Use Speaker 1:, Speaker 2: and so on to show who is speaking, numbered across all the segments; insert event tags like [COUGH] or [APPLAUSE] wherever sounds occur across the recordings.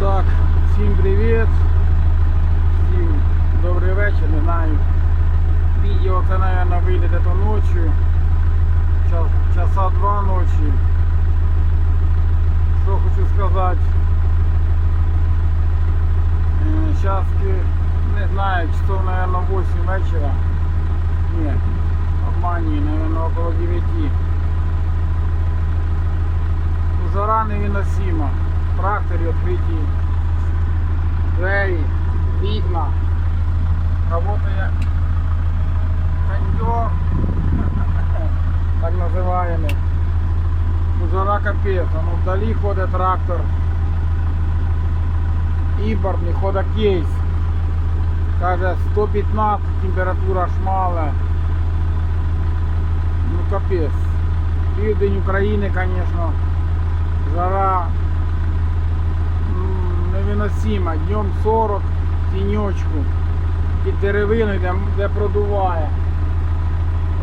Speaker 1: Так, всім привіт. Всім добрий вечір, не знаю. Відео це, мабуть, вийде десь ночі. Час, часа два ночі. Що хочу сказати. Зараз, не знаю, часов, мабуть, 8 вечора. Ні, обманюю, мабуть, около 9. Ну, Жара невиносима. Трактори відкриті. Двері, вікна. Работає кондьор. Так називаємо. Жара капець. Ну, вдалі ходить трактор. Імпортний ходить кейс. Каже 115 температура шмала. Ну капець. Південь України, звісно, жара невиносима. Днем 40 тіньочку. Під деревиною, де, де продуває.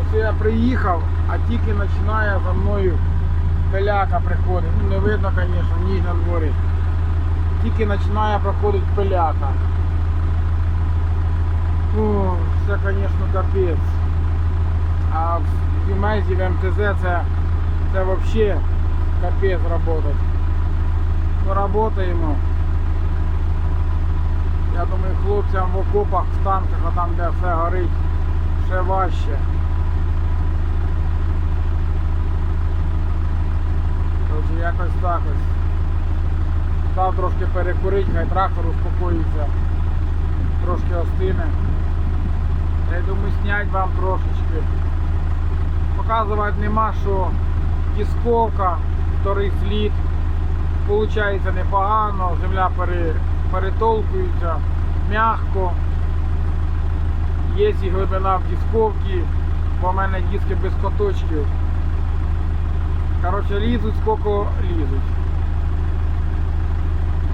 Speaker 1: Ось я приїхав, а тільки починає за мною пиляка приходить. Ну не видно, звісно, ніж на дворі. Тільки починає проходити пиляка. О, це, звісно, капець. А в Юмезі, в МТЗ це, це взагалі капець работать. Ми работаємо. Хлопцям в окопах, в танках, а там де все горить, ще важче. Короче, якось так ось. Став трошки перекурити, хай трактор успокоїться, трошки остине. Я думаю, снять вам трошечки. Показувати нема що дисковка, вторий слід. Получається непогано, земля пере, перетолкується, м'яко. Є і глибина в дисковці, бо в мене диски без коточків. Коротше, лізуть скільки лізуть.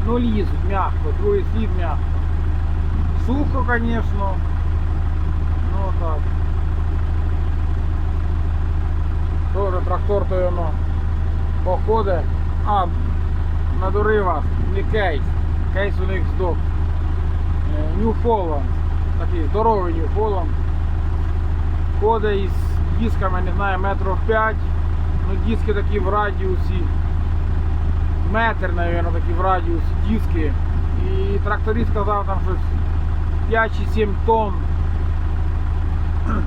Speaker 1: Ну лізуть м'яко, другий слід м'яко. Сухо, звісно. Ну так. Тоже трактор то воно походить. А, надурив вас, не кейс. Кейс у них здох. Е, Такий здоровий New Ходить із дисками, не знаю, метрів 5. Ну диски такі в радіусі. Метр, мабуть, такі в радіусі диски. І тракторист сказав там щось 5-7 тонн. [CLEARS THROAT]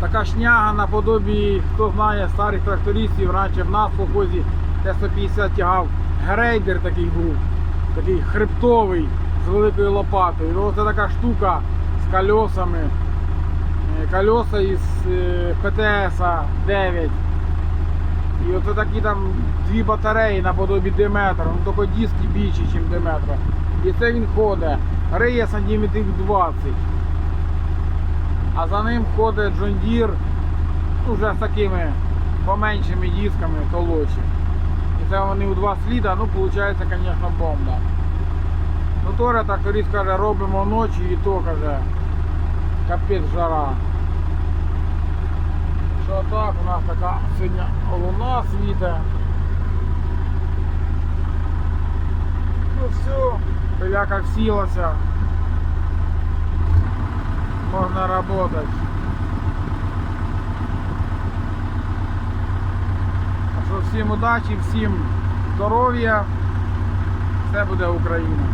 Speaker 1: Така шняга наподобі, хто знає, старих трактористів, раніше в нас в колхозі Т-150 тягав грейдер такий був, такий хребтовий з великою лопатою. Ну, це така штука з колесами. Е, Колеса із е, ПТС 9. І оце такі там дві батареї наподобі Деметра, ну тільки диски більші, ніж Деметра. І це він ходить, риє сантиметрів 20. А за ним ходить John Deere, ну, вже з такими поменшими дисками толочі. І це вони у два сліда, ну виходить, звісно, бомба. Ну Торе тракторист каже, робимо ночі і то каже, капець жара. Що так, у нас така сьогодні луна світе. Ну все, пиляка всілася. Можна работать. Всім удачі, всім здоров'я. Все буде Україна.